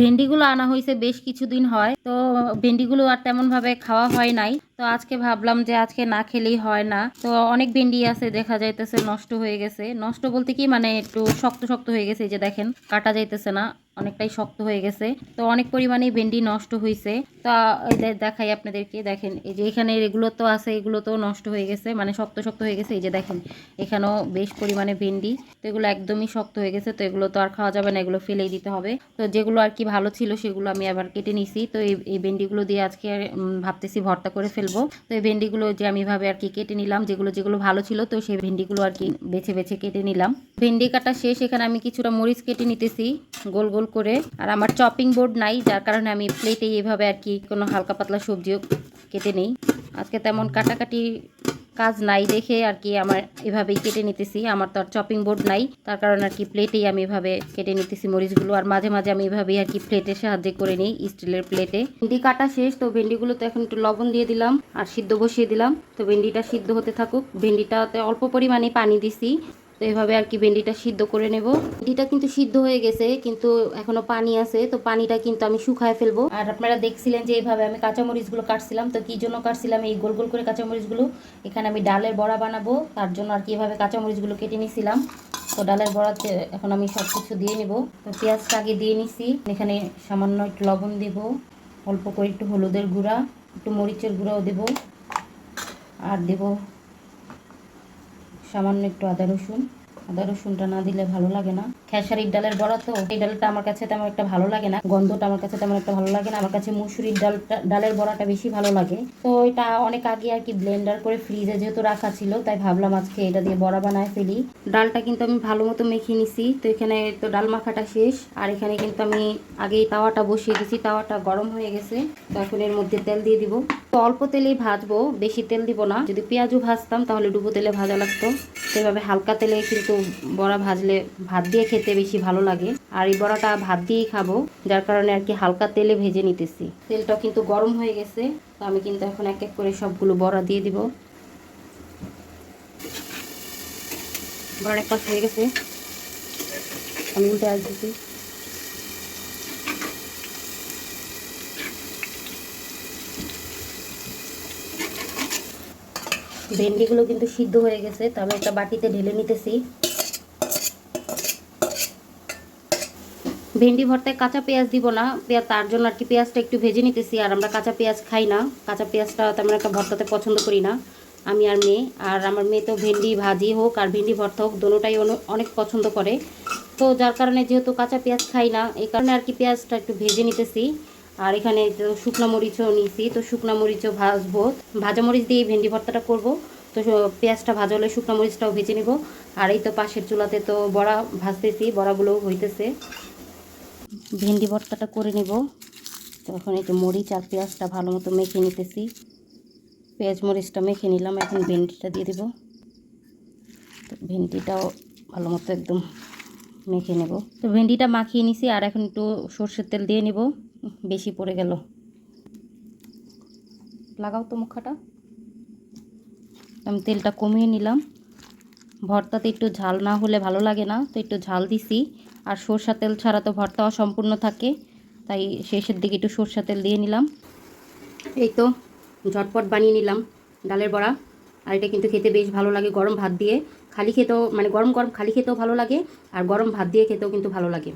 ভেন্ডিগুলো আনা হয়েছে বেশ কিছুদিন হয়। তো ভেন্ডিগুলো আর তেমন ভাবে খাওয়া হয় নাই। তো আজকে ভাবলাম যে আজকে না খেলেই হয় না। তো অনেক ভেন্ডি আছে, দেখা যাইতেছে নষ্ট হয়ে গেছে। নষ্ট বলতে কি মানে একটু শক্ত শক্ত হয়ে গেছে যে দেখেন, কাটা যাইতেছে না। অনেকটাই শক্ত হয়ে গেছে। তো অনেক পরিমাণে ভেন্ডি নষ্ট হয়েছে তো দেখাই আপনাদেরকে দেখেন এই যে এখানে এগুলো তো আছে এগুলো তো নষ্ট হয়ে গেছে মানে শক্ত শক্ত হয়ে গেছে এই যে দেখেন এখানেও বেশ পরিমাণে ভেন্ডি। তো এগুলো একদমই শক্ত হয়ে গেছে তো এগুলো তো আর খাওয়া যাবে না এগুলো ফেলেই দিতে হবে। তো যেগুলো আর কি ভালো ছিল সেগুলো আমি আবার কেটে নিছি। তো এই এই ভেন্ডিগুলো দিয়ে আজকে উম, ভাবতেছি ভর্তা করে ফেলব। তো এই ভেন্ডিগুলো যে আমি ভাবে আর কি কেটে নিলাম যেগুলো যেগুলো ভালো ছিল তো সেই ভেন্ডিগুলো আর কি বেছে বেছে কেটে নিলাম। ভেন্ডি কাটা শেষ, এখানে আমি কিছুটা মরিচ কেটে নিতেছি গোল গোল করে। আর আমার চপিং বোর্ড নাই, যার কারণে আমি প্লেটে এইভাবে আর কি কোনো হালকা পাতলা সবজিও কেটে নেই। আজকে তেমন কাটাকাটি কাজ নাই দেখে আর কি আমার এভাবেই কেটে নিতেছি। আমার তো আর চপিং বোর্ড নাই, তার কারণে আর কি প্লেটেই আমি এভাবে কেটে নিতেছি মরিচগুলো। আর মাঝে মাঝে আমি এভাবেই আর কি প্লেটের সাহায্যে করে নিই স্টিলের প্লেটে ভেন্ডি কাটা শেষ, তো ভেন্ডিগুলো তো এখন একটু লবণ দিয়ে দিলাম আর সিদ্ধ বসিয়ে দিলাম। তো ভেন্ডিটা সিদ্ধ হতে থাকুক। ভেন্ডিটাতে অল্প পরিমাণে পানি দিছি। তো এভাবে আর কি ভেন্ডিটা সিদ্ধ করে নেব। ভেন্ডিটা কিন্তু সিদ্ধ হয়ে গেছে, কিন্তু এখনও পানি আছে, তো পানিটা কিন্তু আমি শুকায় ফেলব। আর আপনারা দেখছিলেন যে এইভাবে আমি কাঁচামরিচগুলো কাটছিলাম, তো কি জন্য কাটছিলাম? এই গোল গোল করে কাঁচামরিচগুলো। এখানে আমি ডালের বড়া বানাবো, তার জন্য আর কি এভাবে কাঁচামরিচগুলো কেটে নিয়েছিলাম তো ডালের বড়াতে এখন আমি সব কিছু দিয়ে নিব। তো পেঁয়াজটা আগে দিয়ে নিছি, এখানে সামান্য একটু লবণ দেব, অল্প করে একটু হলুদের গুঁড়া, একটু মরিচের গুঁড়াও দেব। আর দেব সামান্য একটু আদা রসুন। আদা রসুনটা না দিলে ভালো লাগে না। খেসারির ডালের বড়া তো, এই ডালটা আমার কাছে তেমন একটা ভালো লাগে না। গন্ধটা আমার কাছে তেমন একটা ভালো লাগে না। আমার কাছে মুসুরির ডালটা, ডালের বড়াটা বেশি ভালো লাগে। তো এটা অনেক আগে আর কি ব্লেন্ডার করে ফ্রিজে যেহেতু রাখা ছিল, তাই ভাবলাম আজকে এটা দিয়ে বড়া বানায় ফেলি। ডালটা কিন্তু আমি ভালো মতো মেখে নিছি। তো এখানে তো ডাল মাখাটা শেষ। আর এখানে কিন্তু আমি আগেই তাওয়াটা বসিয়ে দিছি। তাওয়াটা গরম হয়ে গেছে। তো এখন এর মধ্যে তেল দিয়ে দিব। তো অল্প তেলেই ভাজবো, বেশি তেল দিব না। যদি পেঁয়াজও ভাজতাম, তাহলে ডুবো তেলে ভাজা লাগতো। সেভাবে হালকা তেলে কিন্তু বড়া ভাজলে ভাত দিয়ে খেতে বেশি ভালো লাগে। আর এই বড়াটা ভাত দিয়েই খাব, যার কারণে আর কি হালকা তেলে ভেজে নিতেছি। তেলটা কিন্তু গরম হয়ে গেছে, তো আমি কিন্তু এখন এক এক করে সবগুলো বড়া দিয়ে দিব। বড়া এক পাশ হয়ে গেছে। আমি উল্টে আসতেছি ভেন্ডিগুলো কিন্তু সিদ্ধ হয়ে গেছে, তো আমি একটা বাটিতে ঢেলে নিতেছি। ভেন্ডি ভর্তায় কাঁচা পেঁয়াজ দিব না, পেঁয়াজ তার জন্য আর কি পেঁয়াজটা একটু ভেজে নিতেছি, আর আমরা কাঁচা পেঁয়াজ খাই না। কাঁচা পেঁয়াজটা তেমন একটা ভর্তাতে পছন্দ করি না, আমি আর মেয়ে। আর আমার মেয়ে তো ভেন্ডি ভাজি হোক আর ভেন্ডি ভর্তা হোক, দোনোটাই অনেক পছন্দ করে। তো যার কারণে যেহেতু কাঁচা পেঁয়াজ খাই না, এই কারণে আর কি পেঁয়াজটা একটু ভেজে নিতেছি। আর এখানে তো শুকনো মরিচও নিয়েছি, তো শুকনো মরিচও ভাজবো। ভাজা মরিচ দিয়ে ভেন্ডি ভর্তাটা করব। তো পেঁয়াজটা ভাজা হলে শুকনো মরিচটাও ভেজে নেব। আর এই তো পাশের চুলাতে তো বড়া ভাজতেছি, বড়াগুলোও হইতেছে। ভেন্ডি ভর্তাটা করে নেব। তো এখন এই যে মরিচ আর পেঁয়াজটা ভালো মতো মেখে নিতেছি। পেঁয়াজ মরিচটা মেখে নিলাম, এখন ভেন্ডিটা দিয়ে দেব। তো ভেন্ডিটাও ভালো মতো একদম মেখে নেব। তো ভেন্ডিটা মাখিয়ে নিছি, আর এখন একটু সর্ষের তেল দিয়ে নেব। বেশি পড়ে গেল। লাগাও তো মুখাটা। আমি তেলটা কমিয়ে নিলাম। ভর্তাতে একটু ঝাল না হলে ভালো লাগে না, তো একটু ঝাল দিছি। আর সরষা তেল ছাড়া তো ভর্তা অসম্পূর্ণ থাকে, তাই শেষের দিকে একটু সরষা তেল দিয়ে নিলাম। এই তো ঝটপট বানিয়ে নিলাম ডালের বড়া। আর এটা কিন্তু খেতে বেশ ভালো লাগে গরম ভাত দিয়ে। খালি খেতেও মানে গরম গরম খালি খেতেও ভালো লাগে, আর গরম ভাত দিয়ে খেতেও কিন্তু ভালো লাগে।